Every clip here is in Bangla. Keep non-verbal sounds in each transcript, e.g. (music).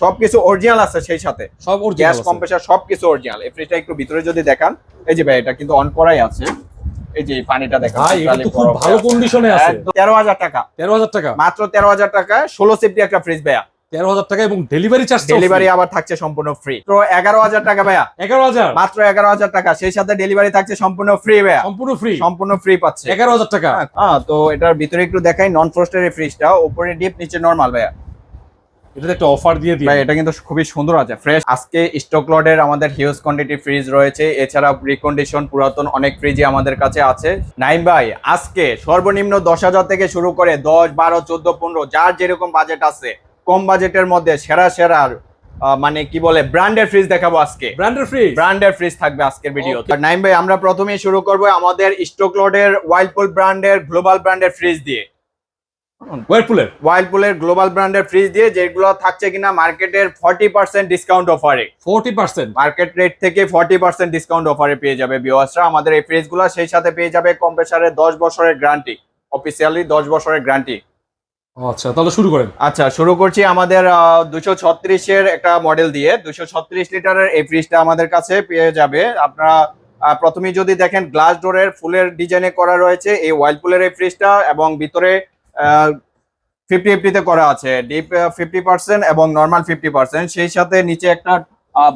সবকিছু অরিজিনাল আছে সেই সাথে। সব গ্যাস কম্প্রেসার সবকিছু অরিজিনাল এই ফ্রিজটা একটু ভিতরে যদি দেখান এই যে ভাই এটা কিন্তু অন করাই আছে। এই যে পানিটা দেখেন ভাই এটা তো খুব ভালো কন্ডিশনে আছে। তেরো হাজার টাকা। মাত্র টাকা একটা ফ্রিজ ভাইয়া। এবং ডেলিভারি চার্জ ডেলিভারি আবার থাকছে সম্পূর্ণ ফ্রি তো এগারো হাজার টাকা ভাইয়া। মাত্র এগারো হাজার টাকা। সেই সাথে ডেলিভারি থাকছে সম্পূর্ণ ফ্রি ভাইয়া। সম্পূর্ণ ফ্রি সম্পূর্ণ ফ্রি পাচ্ছে। এগারো হাজার টাকা? হ্যাঁ তো এটার ভিতরে একটু দেখাই। নন ফ্রস্টের ফ্রিজটা উপরে ডিপ নিচে নরমাল ভাইয়া। এটাতে একটা অফার দিয়ে দিই এটা কিন্তু খুবই সুন্দর আছে। ফ্রেশ আজকে স্টক লটের আমাদের হিউজ কোয়ান্টিটি ফ্রিজ রয়েছে। এছাড়া রিকন্ডিশন পুরাতন অনেক ফ্রিজই আমাদের কাছে আছে। নাইম ভাই আজকে সর্বনিম্ন দশ হাজার থেকে শুরু করে দশ বারো চোদ্দ পনেরো যার যেরকম বাজেট আছে কম বাজেটের মধ্যে সেরা সেরা মানে কি বলে ব্র্যান্ডের ফ্রিজ দেখাবো আজকে। ব্র্যান্ডের ফ্রিজ ব্র্যান্ডের ফ্রিজ থাকবে আজকের ভিডিও. নাইম ভাই আমরা প্রথমেই শুরু করব আমাদের স্টক লটের ওয়াইল্ডপুল ব্র্যান্ডের গ্লোবাল ব্র্যান্ডের ফ্রিজ দিয়ে। ওয়ারপুলের ওয়াইল্ডপুলের গ্লোবাল ব্র্যান্ডের ফ্রিজ দিয়ে যেগুলো থাকছে কিনা মার্কেটের ফর্টি পার্সেন্ট ডিসকাউন্ট অফারে ফোরটি পার্সেন্ট মার্কেট রেট থেকে ফর্টি পার্সেন্ট ডিসকাউন্ট অফারে পেয়ে যাবে ভিউয়ার্সরা আমাদের এই ফ্রিজগুলো সেই সাথে পেয়ে যাবে কম্প্রেসারের দশ বছরের গ্যারান্টি অফিসিয়ালি দশ বছরের গ্যারান্টি আচ্ছা তাহলে শুরু করেন। আচ্ছা শুরু করছি আমাদের দুশো ছত্রিশের একটা মডেল দিয়ে। দুশো ছত্রিশ লিটারের এই ফ্রিজটা আমাদের কাছে পেয়ে যাবে। আপনারা আহ, প্রথমেই যদি দেখেন গ্লাস ডোরের ফুলের ডিজাইনে করা রয়েছে এই ওয়াইল্ডপুলের এই ফ্রিজটা এবং ভিতরে ফিফটি ফিফটিতে করা আছে। ডিপ ফিফটি পার্সেন্ট এবং নর্মাল ফিফটি পার্সেন্ট সেই সাথে নিচে একটা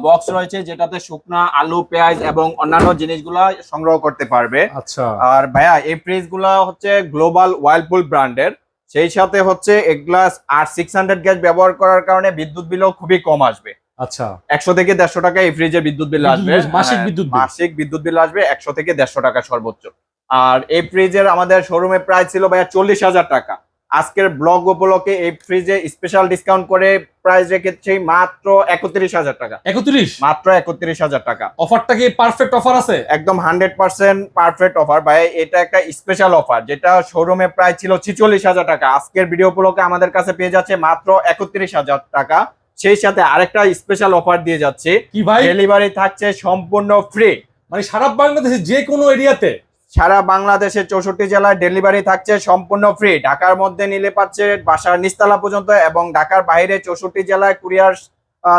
বক্স রয়েছে যেটাতে শুকনা আলু পেঁয়াজ এবং অন্যান্য জিনিসগুলা সংগ্রহ করতে পারবে। আচ্ছা। আর ভাইয়া এই ফ্রিজগুলা হচ্ছে গ্লোবাল ওয়াইল্ডপুল ব্র্যান্ডের সেই সাথে হচ্ছে এগ্লাস আর সিক্স হান্ড্রেড গ্যাস ব্যবহার করার কারণে বিদ্যুৎ বিলও খুবই কম আসবে। আচ্ছা। একশো থেকে দেড়শো টাকা এই ফ্রিজের বিদ্যুৎ বিল আসবে। মাসিক হ্যাঁ, বিদ্যুৎ bill। মাসিক বিদ্যুৎ বিল আসবে একশো থেকে দেড়শো টাকা সর্বোচ্চ। আর এই ফ্রিজের আমাদের শোরুমে প্রাইস ছিল ভাইয়া চল্লিশ হাজার টাকা। আজকের ব্লগ উপলক্ষে এই ফ্রিজে স্পেশাল ডিসকাউন্ট করে প্রাইস রেখেছি মাত্র একত্রিশ হাজার টাকা। একত্রিশ? মাত্র একত্রিশ হাজার টাকা। অফারটা কি পারফেক্ট অফার আছে? একদম হান্ড্রেড পার্সেন্ট পারফেক্ট অফার ভাই এটা একটা স্পেশাল অফার যেটা শোরুমে প্রায় ছিল ছিচল্লিশ হাজার টাকা। আজকের ভিডিও উপলক্ষে আমাদের কাছে পেয়ে যাচ্ছে মাত্র একত্রিশ হাজার টাকা। সেই সাথে আরেকটা স্পেশাল অফার দিয়ে যাচ্ছে। কি ভাই? ডেলিভারি থাকছে সম্পূর্ণ ফ্রি মানে সারা বাংলাদেশে যে কোনো এরিয়াতে সারা বাংলাদেশের চৌষট্টি জেলায় ডেলিভারি থাকছে সম্পূর্ণ ফ্রি ঢাকার মধ্যে নিলে পাচ্ছে বাসার নিস্তালা পর্যন্ত এবং ঢাকার বাইরে চৌষট্টি জেলায় কুরিয়ার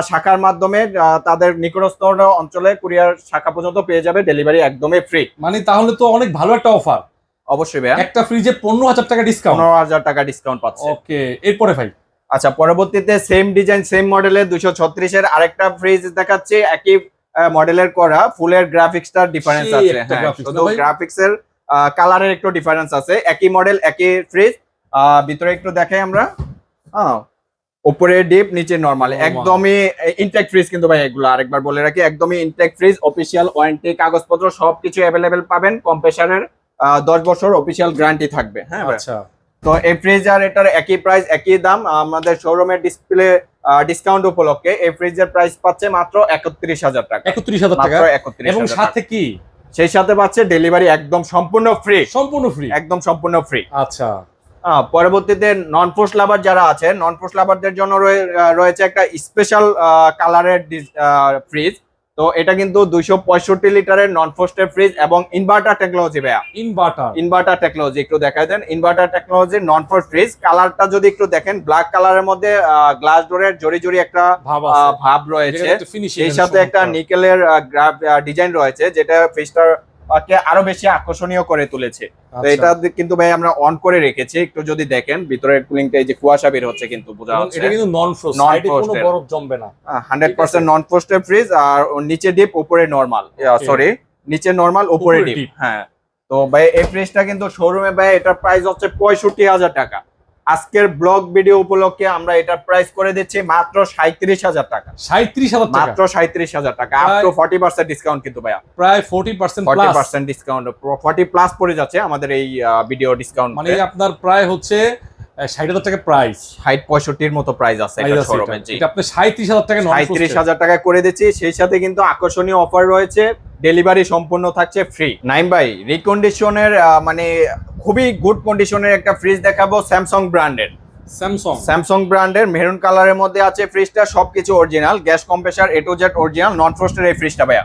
শাখার মাধ্যমে তাদের নিকটস্থ অঞ্চলে কুরিয়ার শাখা পর্যন্ত পেয়ে যাবে ডেলিভারি একদমই ফ্রি মানে তাহলে তো অনেক ভালো একটা অফার অবশ্যই ভাইয়া। একটা ফ্রিজে পনেরো হাজার টাকা ডিসকাউন্ট পনেরো হাজার টাকা ডিসকাউন্ট পাচ্ছে। ওকে এরপরে ভাই। আচ্ছা পরবর্তীতে সেম ডিজাইন সেম মডেলের দুশো ছত্রিশের আরেকটা ফ্রিজ দেখাচ্ছে। একই মডেলের করা ফুলের গ্রাফিক্সটার ডিফারেন্স আছে একটা হ্যাঁ, কালারের একটু ডিফারেন্স আছে। একই মডেল একই ফ্রিজ ভিতরে একটু দেখাই আমরা। উপরে ডিপ নিচে নরমাল একদমই ইনটেক ফ্রিজ কিন্তু ভাই এগুলো। আরেকবার বলে রাখি একদমই ইনটেক ফ্রিজ অফিসিয়াল ওয়ারেন্টি কাগজপত্র সবকিছু অ্যাভেলেবেল পাবেন। কম্প্রেসারের দশ বছর অফিসিয়াল গ্যারান্টি থাকবে। হ্যাঁ আচ্ছা। তো এই ফ্রিজ আর এটার একই প্রাইস একই দাম আমাদের শোরুমের ডিসপ্লে ডিসকাউন্ট উপলক্ষে এই ফ্রিজের প্রাইস পাচ্ছে মাত্র একত্রিশ হাজার টাকা। একত্রিশ হাজার টাকা? একত্রিশ এবং সাথে কি? সেই সাথে পাচ্ছে ডেলিভারি একদম সম্পূর্ণ ফ্রি সম্পূর্ণ ফ্রি একদম সম্পূর্ণ ফ্রি আচ্ছা। পরবর্তীতে নন পোস্ট লাভার যারা আছে নন পোস্ট লাভারদের জন্য রয়েছে একটা স্পেশাল কালারের ফ্রিজ তো এটা কিন্তু দুইশো পঁয়ষট্টি লিটারের নন ফোস্টেড ফ্রিজ এবং ইনভার্টার টেকনোলজি ভাইয়া। ইনভার্টার ইনভার্টার টেকনোলজি একটু দেখা দেন। Inverter technology non frost fridge কালারটা যদি একটু দেখেন ব্ল্যাক কালারের মধ্যে গ্লাস ডোরের জড়ি জড়ি একটা ভাব রয়েছে। সেই এর সাথে একটা। নিকেলের ডিজাইন রয়েছে যেটা ফ্রিজটার কে আরও বেশি আকর্ষণীয় করে তুলেছে। তো আচ্ছা। এটা কিন্তু ভাই আমরা অন করে রেখেছি একটু যদি দেখেন ভিতরের কুলিংটা এই যে কুয়াশা বের হচ্ছে কিন্তু বোঝা যাচ্ছে। এটা কিন্তু নন ফ্রোস্ট নন কোনো বরফ জমবে না। হান্ড্রেড পার্সেন্ট নন পোস্টের ফ্রিজ আর নিচে ডিপ উপরে নরমাল সরি নিচে নরমাল উপরে উপরে ডিপ হ্যাঁ। তো ভাই এই ফ্রিজটা কিন্তু শোরুমে ভাই এটার প্রাইস হচ্ছে পঁয়ষট্টি হাজার টাকা। আজকের ব্লগ ভিডিও উপলক্ষে আমরা এটা প্রাইস করে দিচ্ছি মাত্র সাঁত্রিশ হাজার টাকা। সাঁত্রিশ হাজার মাত্র সাঁত্রিশ হাজার টাকা। Up to forty percent discount কিন্তু ভাইয়া। প্রায় forty percent forty percent discount forty plus পড়ে যাচ্ছে আমাদের এই ভিডিও ডিসকাউন্ট মানে আপনার প্রায় হচ্ছে ষাট হাজার টাকা প্রাইস ষাট পঁয়ষট্টির মতো প্রাইস আছে এটা এটা। আপনি সাঁত্রিশ হাজার টাকা সাঁত্রিশ হাজার টাকায় করে দিচ্ছি সেই সাথে কিন্তু আকর্ষণীয় অফার রয়েছে। ডেলিভারি সম্পূর্ণ থাকছে ফ্রি নাইম ভাই রিকন্ডিশনের মানে খুবই গুড কন্ডিশনের একটা ফ্রিজ দেখাবো স্যামসাং ব্র্যান্ডের স্যামসং স্যামসাং ব্র্যান্ডের মেরুন কালারের মধ্যে আছে ফ্রিজটা সবকিছু original gas compressor A to Z original non ফ্রস্টের এই ফ্রিজটা ভাইয়া।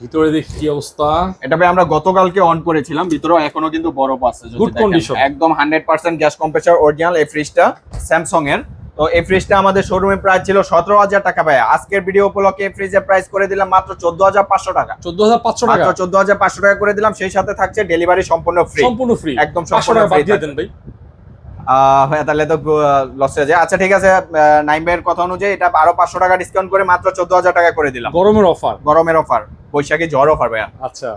ভিতরে দেখি কি অবস্থা। এটা ভাই আমরা গতকালকে অন করেছিলাম ভিতরেও এখনও কিন্তু বরফ আছে দেখেন। condition. একদম hundred percent gas compressor original এই ফ্রিজটা স্যামসাং এর তো এই ফ্রিজটা আমাদের শোরুমে প্রাইস ছিল সতেরো হাজার টাকা ভাইয়া। আজকের ভিডিও উপলক্ষে এই ফ্রিজের প্রাইস করে দিলাম মাত্র চোদ্দ হাজার পাঁচশো টাকা। চোদ্দ হাজার পাঁচশো টাকা? চোদ্দ হাজার পাঁচশো টাকা করে দিলাম। সেই সাথে থাকছে ডেলিভারি সম্পূর্ণ ফ্রি সম্পূর্ণ ফ্রি একদম সম্পূর্ণ free দিয়ে দেন ভাই। তাহলে তো লস হয়ে যায়। আচ্ছা ঠিক আছে নাইম ভাইয়ের কথা অনুযায়ী এটা আরও পাঁচশো টাকা ডিসকাউন্ট করে মাত্র চোদ্দ হাজার টাকা করে দিলাম। গরমের অফার গরমের অফার বৈশাখী ঝড় অফার ভাইয়া। আচ্ছা।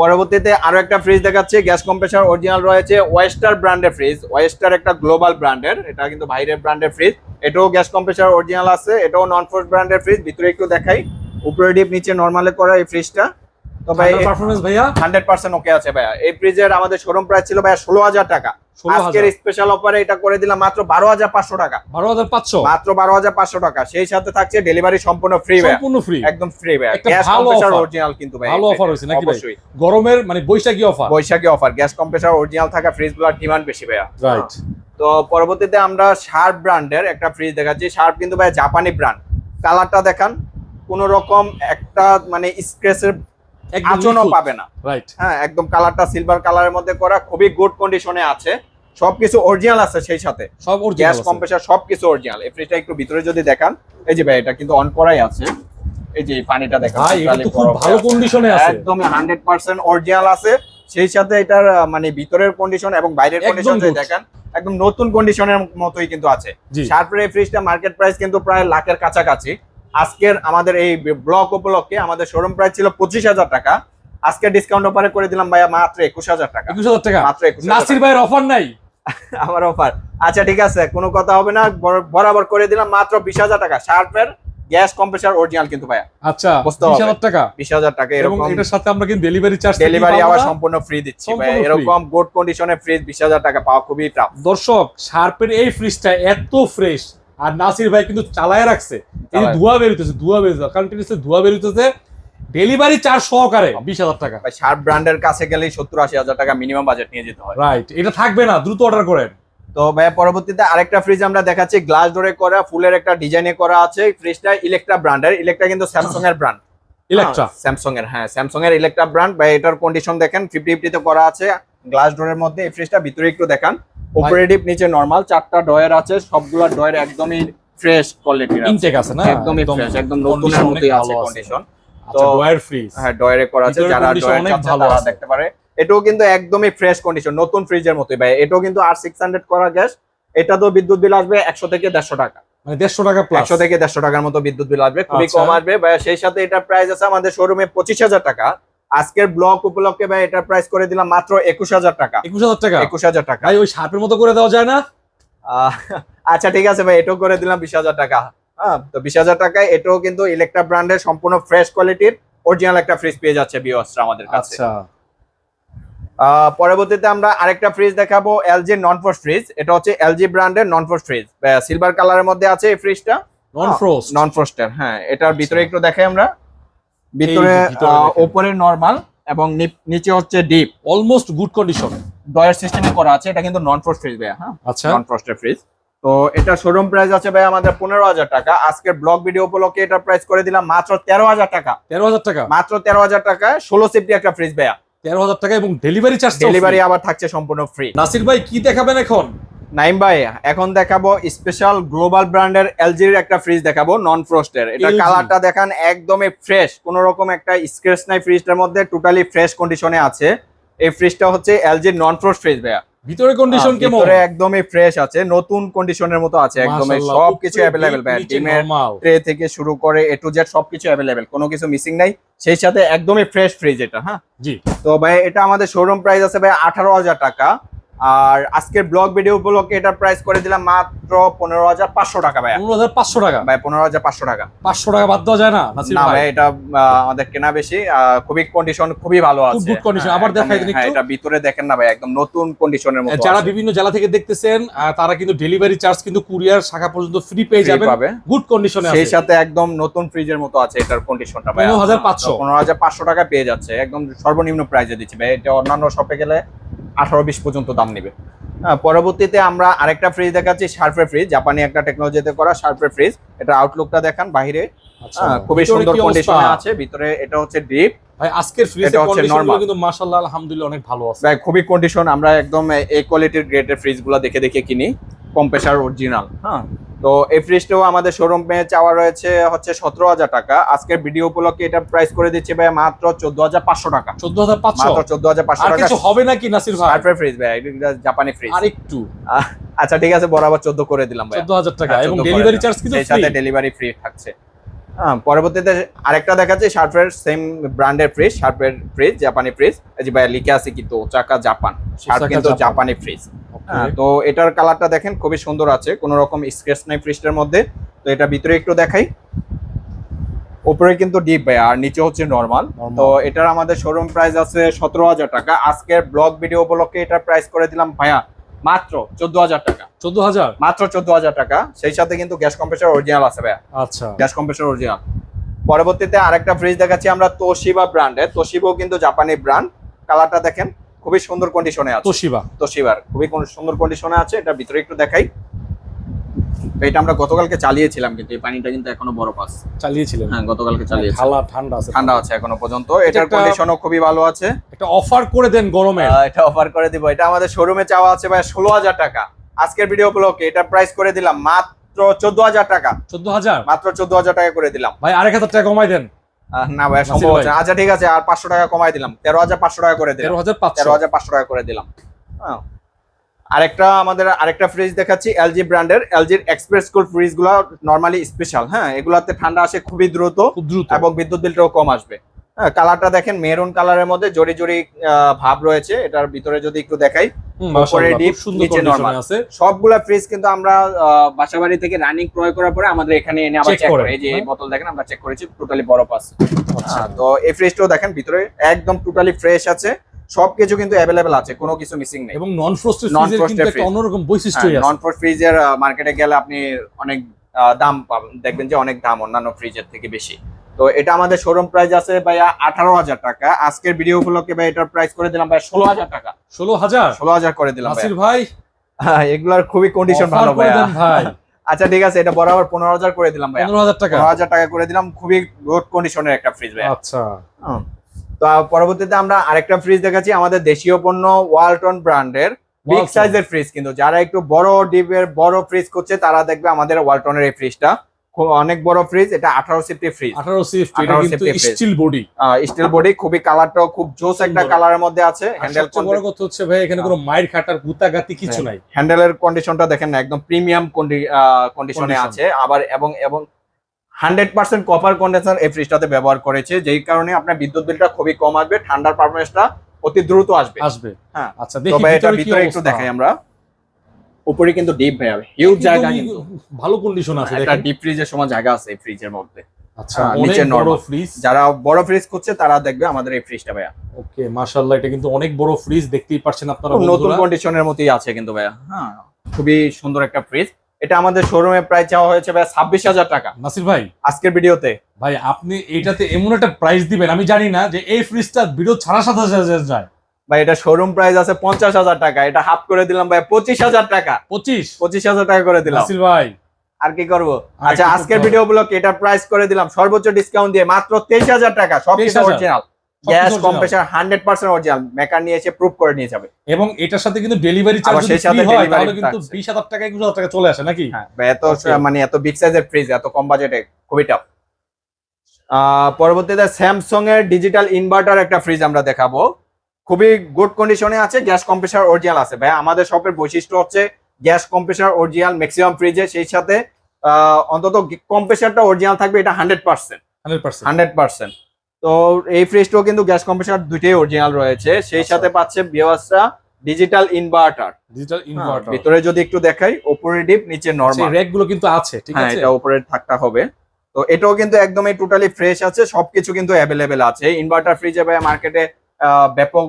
পরবর্তীতে আরও একটা ফ্রিজ দেখাচ্ছে গ্যাস কম্প্রেসার অরিজিনাল রয়েছে ওয়েস্টার ব্র্যান্ডের ফ্রিজ ওয়েস্টার একটা গ্লোবাল ব্র্যান্ডের এটা কিন্তু বাইরের ব্র্যান্ডের ফ্রিজ এটাও গ্যাস কম্প্রেসার অরিজিনাল আছে এটাও নন ফোর্স ব্র্যান্ডের ফ্রিজ ভিতরে একটু দেখাই। উপরে ডিপ নিচে নর্মালে করা এই ফ্রিজটা তো ভাই পারফরমেন্স ভাইয়া? হান্ড্রেড পার্সেন্ট ওকে আছে ভাইয়া। এই ফ্রিজের আমাদের শোরুম প্রাইস ছিল ভাইয়া ষোলো হাজার টাকা। আজকের স্পেশাল অফারে এটা করে দিলাম মাত্র বারো হাজার পাঁচশো টাকা। বারো হাজার পাঁচশো? মাত্র বারো হাজার পাঁচশো টাকা। সেই সাথে থাকছে ডেলিভারি সম্পূর্ণ ফ্রি ভাইয়া সম্পূর্ণ ফ্রি একদম ফ্রি গ্যাস কম্প্রেসার অরিজিনাল কিন্তু ভাই। ভালো অফার হয়েছে নাকি অবশ্যই। গরমের মানে Baishakhi offer Baishakhi offer gas compressor original থাকা ফ্রিজগুলোর ডিমান্ড বেশি ভাইয়া। রাইট তো পরবর্তীতে আমরা শার্প ব্র্যান্ডের একটা ফ্রিজ দেখাচ্ছি। শার্প কিন্তু ভাই জাপানি ব্র্যান্ড কালারটা দেখান। কোন রকম একটা মানে স্ক্রেচের আচনও পাবে না। রাইট হ্যাঁ একদম কালারটা সিলভার কালারের মধ্যে করা। খুবই গুড কন্ডিশনে আছে। সবকিছু অরিজিনাল আছে সেই সাথে। সব গ্যাস কম্প্রেসার সবকিছু অরিজিনাল এই ফ্রিজটা একটু ভিতরে যদি দেখান এই যে ভাই এটা কিন্তু অন করাই আছে। এই যে পানিটা দেখেন ভাই এটা তো খুব ভালো কন্ডিশনে আছে। একদম হান্ড্রেড পার্সেন্ট অরিজিনাল আছে। সেই সাথে এটার মানে ভিতরের কন্ডিশন এবং বাইরের কন্ডিশন যদি দেখেন একদম নতুন কন্ডিশনের মতোই কিন্তু আছে। শার্পের এই ফ্রিজটা মার্কেট প্রাইস কিন্তু প্রায় লাখের কাছাকাছি। আজকের আমাদের এই ব্লক উপলক্ষে আমাদের শোরুম প্রাইস ছিল পঁচিশ হাজার টাকা। আজকে ডিসকাউন্ট অফারে করে দিলাম ভাইয়া মাত্র একুশ হাজার টাকা। একুশ হাজার টাকা। মাত্র নাসির ভাইয়ের অফার নাই। আমার অফার আচ্ছা ঠিক আছে কোনো কথা হবে না। বরাবর করে দিলাম মাত্র বিশ হাজার টাকা। শার্পের গ্যাস কম্প্রেসার অরিজিনাল কিন্তু ভাইয়া। আচ্ছা বুঝতে বিশ। হাজার টাকা? বিশ হাজার টাকা এরকম এটার সাথে আমরা কিন্তু ডেলিভারি চার্জ ডেলিভারি আবার সম্পূর্ণ ফ্রি দিচ্ছি ভাই এরকম গুড কন্ডিশনে ফ্রিজ বিশ হাজার টাকা পাওয়া খুবই টাফ দর্শক শার্পের এই ফ্রিজটা এত ফ্রেশ আর নাসির ভাই কিন্তু চালায় রাখছে। এই। ধোয়া বেরোতেছে ধোয়া বেরোতেছে কন্টিনিউসলি ধোয়া বেরোতেছে ডেলিভারি চার্জ সহকারে। বিশ হাজার টাকা। ভাই শার্প ব্র্যান্ডের কাছে গেলেই সত্তর আশি হাজার টাকা মিনিমাম বাজেট নিয়ে যেতে হয়। রাইট এটা থাকবে না দ্রুত অর্ডার করেন। তো ভাই পরবর্তীতে আরেকটা ফ্রিজ আমরা দেখাচ্ছি গ্লাস ডোরে করা ফুলের একটা ডিজাইনে করা আছে। ফ্রিজটা ইলেকট্রা ব্র্যান্ডের ইলেকট্রা কিন্তু স্যামসাং এর ব্র্যান্ড ইলেকট্রা স্যামসাং এর হ্যাঁ স্যামসাং এর ইলেকট্রা ব্র্যান্ড ভাই এটার কন্ডিশন দেখেন ফিফটি ফিফটিতে করা আছে। গ্লাস ডোরের মধ্যে এই ফ্রিজটা ভিতরে একটু দেখান। ডিপ নিচে নর্মাল চারটা ডয়ের আছে। সবগুলা ডয়ের একদমই ফ্রেশ কোয়ালিটির ইনটেক আছে। না? একদমই ফ্রেশ একদম নতুনের মতোই আছে কন্ডিশন তো- ডয়ার ফ্রিজ হ্যাঁ ডয়ারে করা আছে যারা ডয়ার চাচ্ছে তারা দেখতে পারে। এটাও কিন্তু একদমই ফ্রেশ কন্ডিশন নতুন ফ্রিজের মতোই ভাই। এটাও কিন্তু আর সিক্স হান্ড্রেড করা গ্যাস এটা তো বিদ্যুৎ বিল আসবে একশো থেকে দেড়শো টাকা। মানে দেড়শো টাকা একশো থেকে দেড়শো টাকার মতো বিদ্যুৎ বিল আসবে খুবই আচ্ছা। কম আসবে। ভাই সেই সাথে এটার প্রাইস আছে আমাদের শোরুমে পঁচিশ হাজার টাকা। আজকের ব্লক উপলক্ষে ভাই এটার প্রাইস করে দিলাম মাত্র একুশ হাজার টাকা। একুশ হাজার টাকা? একুশ হাজার টাকা। ওই শার্পের মতো করে দেওয়া যায় না? আচ্ছা ঠিক আছে ভাই এটাও করে দিলাম বিশ হাজার টাকা। হ্যাঁ তো বিশ হাজার টাকায় এটাও কিন্তু ইলেকট্রা ব্র্যান্ডের সম্পূর্ণ ফ্রেশ কোয়ালিটির অরিজিনাল একটা ফ্রিজ পেয়ে যাচ্ছে বিওসরা আমাদের কাছে। আচ্ছা। পরবর্তীতে আমরা আরেকটা ফ্রিজ দেখাবো এলজি নন ফোর্স ফ্রিজ এটা হচ্ছে এলজি ব্র্যান্ডের নন ফোর্স ফ্রিজ সিলভার কালারের মধ্যে আছে এই ফ্রিজটা নন ফ্রোস্ট নন ফ্রোস্টের হ্যাঁ এটার ভিতরে একটু দেখাই আমরা। ভিতরে। ওপরে নরমাল এবং নিচে হচ্ছে deep almost good condition drawer সিস্টেমে করা আছে এটা কিন্তু নন ফ্রোস্ট ফ্রিজ ভাইয়া হ্যাঁ। আচ্ছা। নন ফ্রস্টের ফ্রিজ তো এটা শোরুম প্রাইস আছে ভাই আমাদের পনেরো হাজার টাকা। আজকের ব্লগ ভিডিও উপলক্ষে এটা প্রাইস করে দিলাম মাত্র তেরো হাজার টাকা। তেরো হাজার টাকা? মাত্র তেরো হাজার টাকায় ষোলো সেফটি একটা ফ্রিজ ভাইয়া। তেরো হাজার টাকা এবং ডেলিভারি চার্জ ডেলিভারি আবার থাকছে সম্পূর্ণ ফ্রি নাসির ভাই কি দেখাবেন এখন? নাইম ভাই এখন দেখাবো স্পেশাল গ্লোবাল ব্র্যান্ডের এলজির একটা ফ্রিজ দেখাবো নন ফ্রস্টের এটা কালারটা দেখান একদমই ফ্রেশ কোন রকম একটা স্ক্রেচ নাই ফ্রিজটার মধ্যে টোটালি ফ্রেশ কন্ডিশনে আছে। এই ফ্রিজটা হচ্ছে এলজির নন ফ্রস্ট ফ্রিজ ভাইয়া। ভিতরে কন্ডিশন কেমন? ভিতরে একদমই ফ্রেশ আছে নতুন কন্ডিশনের মতো আছে একদমই সবকিছু अवेलेबल ভাই ডিমের ট্রে থেকে শুরু করে এ টু জেড সবকিছু অ্যাভেলেবেল কোনো কিছু মিসিং নাই। সেই সাথে একদমই ফ্রেশ ফ্রিজ এটা হ্যাঁ? জি। তো ভাই এটা আমাদের শোরুম প্রাইস আছে ভাই আঠারো হাজার টাকা। আর আজকের ব্লগ ভিডিও উপলক্ষে এটার প্রাইস করে দিলাম মাত্র পনেরো হাজার পাঁচশো টাকা ভাই পনেরো হাজার পাঁচশো টাকা? ভাই পনেরো হাজার পাঁচশো টাকা। পাঁচশো টাকা বাদ দেওয়া যায় না না ভাই? এটা আমাদের কেনা বেশি খুবই কন্ডিশন খুবই ভালো আছে। condition। হ্যাঁ, আবার একদমই, দেখাই দিন হ্যাঁ, এটা ভিতরে দেখেন না ভাই একদম নতুন কন্ডিশনের মতো যারা বিভিন্ন জেলা থেকে দেখতেছেন তারা কিন্তু ডেলিভারি চার্জ কিন্তু কুরিয়ার শাখা পর্যন্ত ফ্রি পেয়ে যাবেন। পাবে। গুড কন্ডিশনে সেই সাথে একদম নতুন ফ্রিজের মতো আছে এটার কন্ডিশনটা ভাই 15,500 পনেরো হাজার পাঁচশো টাকা পেয়ে যাচ্ছে একদম সর্বনিম্ন প্রাইসে দিচ্ছে ভাই। এটা অন্যান্য শপে গেলে আঠারো বিশ পর্যন্ত দাম নিবে। হ্যাঁ, পরবর্তীতে আমরা আরেকটা ফ্রিজ দেখাচ্ছি শার্পের ফ্রিজ জাপানি একটা টেকনোলজিতে করা শার্পের ফ্রিজ এটা আউটলুকটা দেখান বাইরে আচ্ছা, হ্যাঁ, খুবই সুন্দর কন্ডিশনে আছে ভিতরে এটা হচ্ছে ডিপ ভাই আজকের ফ্রিজের কন্ডিশন কিন্তু মাশাআল্লাহ আলহামদুলিল্লাহ অনেক ভালো আছে। ভাই খুবই কন্ডিশন আমরা একদম এই কোয়ালিটির গ্রেটের ফ্রিজগুলো দেখে দেখে কিনি কম্প্রেসার অরিজিনাল হ্যাঁ। তো এই ফ্রিজটাও আমাদের শোরুমে চাওয়া রয়েছে হচ্ছে সতেরো হাজার টাকা। আজকের ভিডিও উপলক্ষে এটা প্রাইস করে দিচ্ছি ভাই মাত্র চোদ্দ হাজার পাঁচশো টাকা। চোদ্দ হাজার পাঁচশো? মাত্র চোদ্দ হাজার পাঁচশো টাকা। হবে নাকি নাসির ভাই? ফ্রিজ ভাই এটা জাপানি ফ্রিজ আরেকটু আচ্ছা ঠিক আছে বরাবর চোদ্দ করে দিলাম ভাই। চোদ্দ হাজার টাকা হ্যাঁ, এবং ডেলিভারি চার্জ সাথে ডেলিভারি ফ্রি থাকছে। পরবর্তীতে আরেকটা দেখাচ্ছি শার্পের সেম ব্র্যান্ডের ফ্রিজ শার্পের ফ্রিজ জাপানি ফ্রিজ এই যে ভাই লিখে আছে কিন্তু ওচাকা জাপান শার্প কিন্তু জাপানি ফ্রিজ হ্যাঁ তো এটার কালারটা দেখেন খুবই সুন্দর আছে কোনো রকম স্ক্র্যাচ নাই ফ্রিজটার মধ্যে। তো এটা ভিতরে একটু দেখাই। উপরে কিন্তু ডিপ ভাই আর নিচে হচ্ছে নর্মাল তো এটার আমাদের শোরুম প্রাইস আছে সতেরো হাজার টাকা। আজকের ব্লগ ভিডিও উপলক্ষে এটার প্রাইস করে দিলাম ভাইয়া মাত্র চোদ্দ হাজার টাকা। চোদ্দ হাজার? মাত্র চোদ্দ হাজার টাকা। সেই সাথে কিন্তু গ্যাস কম্প্রেসার অরিজিনাল আছে ভাইয়া। আচ্ছা। গ্যাস কম্প্রেসার অরিজিনাল পরবর্তীতে আরেকটা ফ্রিজ দেখাচ্ছি আমরা তোশিবা ব্র্যান্ডে তোশিবাও কিন্তু জাপানি ব্র্যান্ড কালারটা দেখেন খুবই সুন্দর কন্ডিশনে আছে। তোশিবা তোশিবার খুবই কোন- সুন্দর কন্ডিশনে আছে। এটা ভিতরে একটু দেখাই। তো এটা আমরা গতকালকে চালিয়েছিলাম কিন্তু এই পানিটা কিন্তু এখনও বরফ আছে। চালিয়েছিলেন? হ্যাঁ গতকালকে চালিয়েছি। ঠালা ঠান্ডা আছে ঠান্ডা আছে এখনও পর্যন্ত। এটার কন্ডিশনও খুবই ভালো আছে। একটা অফার করে দেন গরমে। এটা অফার করে দিব। এটা আমাদের শোরুমে চাওয়া আছে ভাই ষোলো হাজার টাকা। আজকের ভিডিও উপলক্ষে এটা প্রাইস করে দিলাম মাত্র চোদ্দ হাজার টাকা। চোদ্দ হাজার? মাত্র চোদ্দ হাজার টাকা করে দিলাম। ভাই আরেক হাজার টাকা কমাই দেন। না ভাই সম্ভব হচ্ছে আচ্ছা ঠিক আছে আর পাঁচশো টাকা কমাই দিলাম। তেরো হাজার পাঁচশো টাকা করে দিলাম। তেরো হাজার পাঁচশো টাকা করে দিলাম। হ্যাঁ। আরেকটা আমাদের আরেকটা ফ্রিজ দেখাচ্ছি এলজি ব্র্যান্ডের এলজির এক্সপ্রেস কুল ফ্রিজগুলো নর্মালি স্পেশাল হ্যাঁ? এগুলাতে ঠান্ডা আসে খুবই দ্রুত দ্রুত। এবং বিদ্যুৎ বিলটাও কম আসবে। হ্যাঁ কালারটা দেখেন মেরুন কালারের মধ্যে জড়ি জড়ি ভাব রয়েছে এটার ভিতরে যদি একটু দেখাই সবগুলা ফ্রিজ কিন্তু আমরা বাসাবাড়ি থেকে রানিং ক্রয় করার পরে আমাদের এখানে এনে আবার চেক করে, এই যে হ্যাঁ? বোতল দেখেন আমরা চেক করেছি টোটালি বরফ আছে তো এই ফ্রিজটাও দেখেন ভিতরে একদম টোটালি ফ্রেশ আছে। সবকিছু কিন্তু অ্যাভেলেবেল আছে কোনো কিছু মিসিং নেই। এবং নন ফ্রস্টেড কিন্তু একটা অন্যরকম বৈশিষ্ট্যই আছে। নন ফোর ফ্রিজের মার্কেটে গেলে আপনি অনেক দাম পাবেন। দেখবেন যে অনেক দাম অন্যান্য ফ্রিজের থেকে বেশি। তো এটা আমাদের শোরুম প্রাইস আছে ভাইয়া আঠারো হাজার টাকা। আজকের ভিডিও উপলক্ষে ভাই এটার প্রাইস করে দিলাম ভাই ষোলো হাজার টাকা। ষোলো হাজার? ষোলো হাজার করে দিলাম ভাই। ভাই এগুলার খুবই কন্ডিশন ভালো ভাইয়া। ভাই। (laughs) আচ্ছা ঠিক আছে এটা বরাবর পনেরো হাজার করে দিলাম ভাইয়া। পনেরো হাজার টাকা। পনেরো হাজার টাকা করে দিলাম খুবই গুড কন্ডিশনের একটা ফ্রিজ ভাই আচ্ছা। তো পরবর্তীতে আমরা আরেকটা ফ্রিজ দেখাচ্ছি আমাদের দেশীয় পণ্য ওয়ালটন ব্র্যান্ডের বিগ। সাইজের ফ্রিজ কিন্তু। যারা একটু বড় ডিপের বড় ফ্রিজ করছে তারা দেখবে আমাদের ওয়ালটনের এই ফ্রিজটা খুব অনেক বড় ফ্রিজ এটা আঠারো সিফটি ফ্রিজ আঠারো সিফটি এটা 18 কিন্তু স্টিল বডি স্টিল বডি খুবই কালারটাও খুব জোস একটা। কালারের মধ্যে আছে হ্যান্ডেল বড় কথা হচ্ছে ভাই এখানে কোনো মায়ের খাটার গুতাগাতি কিছু নাই। হ্যান্ডেলের কন্ডিশনটা দেখেন না একদম প্রিমিয়াম কন্ডিশনে। আছে। আবার এবং এবং হান্ড্রেড পার্সেন্ট কপার কন্ডেন্সার এই ফ্রিজটাতে ব্যবহার করেছে যেই কারণে আপনার বিদ্যুৎ বিলটা খুবই কম আসবে ঠান্ডার পারফরমেন্সটা অতি দ্রুত আসবে। আসবে। হ্যাঁ। আচ্ছা তবে এটা ভিতরে একটু দেখাই আমরা। উপরে কিন্তু ডিপ ভাই হিউজ জায়গা কিন্তু। ভালো কন্ডিশন আছে একটা দেখেন। ডিপ ফ্রিজের সময় জায়গা আছে এই ফ্রিজের মধ্যে। আচ্ছা নিচে বড় ফ্রিজ যারা বড় ফ্রিজ খুঁজছে তারা দেখবে আমাদের এই ফ্রিজটা ভাইয়া। ওকে মাশাআল্লাহ এটা কিন্তু অনেক বড় ফ্রিজ দেখতেই পাচ্ছেন আপনারা নতুন কন্ডিশনের মতোই আছে কিন্তু ভাইয়া। হ্যাঁ খুবই সুন্দর একটা ফ্রিজ এটা আমাদের শোরুমে প্রায় চাওয়া হয়েছে ভাইয়া ছাব্বিশ হাজার টাকা। নাসির ভাই। আজকের ভিডিওতে। ভাই আপনি এটাতে এমন একটা প্রাইস দিবেন আমি জানি না যে এই ফ্রিজটা ভিডিও ছাড়া সাথে সাথে যায়। ভাই এটা শোরুম প্রাইস আছে পঞ্চাশ হাজার টাকা এটা হাফ করে দিলাম ভাই পঁচিশ হাজার টাকা। পঁচিশ? পঁচিশ হাজার টাকা করে দিলাম। নাসির ভাই। আর কি করব? আচ্ছা আজকের ভিডিও গুলোকে এটা প্রাইস করে দিলাম সর্বোচ্চ ডিসকাউন্ট দিয়ে মাত্র তেইশ হাজার টাকা সব কিছু original gas. Compressor hundred percent original maker নিয়ে এসে প্রুভ করে নিয়ে যাবে। এবং এটার সাথে কিন্তু ডেলিভারি চার্জ সেই সাথে ফ্রি তাহলে কিন্তু থাকছে। বিশ হাজার টাকা একুশ হাজার টাকা চলে আসে নাকি? হ্যাঁ এত মানে এত বিগ সাইজের ফ্রিজ এত কম বাজেটে খুবই টাফ পরবর্তীতে স্যামসং এর ডিজিটাল ইনভার্টার একটা ফ্রিজ আমরা দেখাবো। খুবই গুড কন্ডিশনে আছে গ্যাস কম্প্রেসার অরিজিনাল আছে। ভাই আমাদের শপের বৈশিষ্ট্য হচ্ছে গ্যাস কম্প্রেসার অরিজিনাল ম্যাক্সিমাম ফ্রিজে সেই সাথে অন্তত কম্প্রেসারটা অরিজিনাল থাকবে এটা hundred percent hundred percent hundred percent তো এই ফ্রিজটাও কিন্তু গ্যাস কম্প্রেসার দুইটাই অরিজিনাল রয়েছে। সেই আচ্ছা। সাথে পাচ্ছে বিওয়াসরা ডিজিটাল ইনভার্টার ডিজিটাল ইনভার্টার ভিতরে যদি একটু দেখাই উপরে ডিপ নিচে নর্মাল র্যাকগুলো কিন্তু আছে ঠিক হ্যাঁ আছে? এটা উপরের থাকটা হবে। তো এটাও কিন্তু একদমই টোটালি ফ্রেশ আছে সবকিছু কিন্তু অ্যাভেলেবেল আছে। ইনভার্টার ফ্রিজে ভাই মার্কেটে ব্যাপক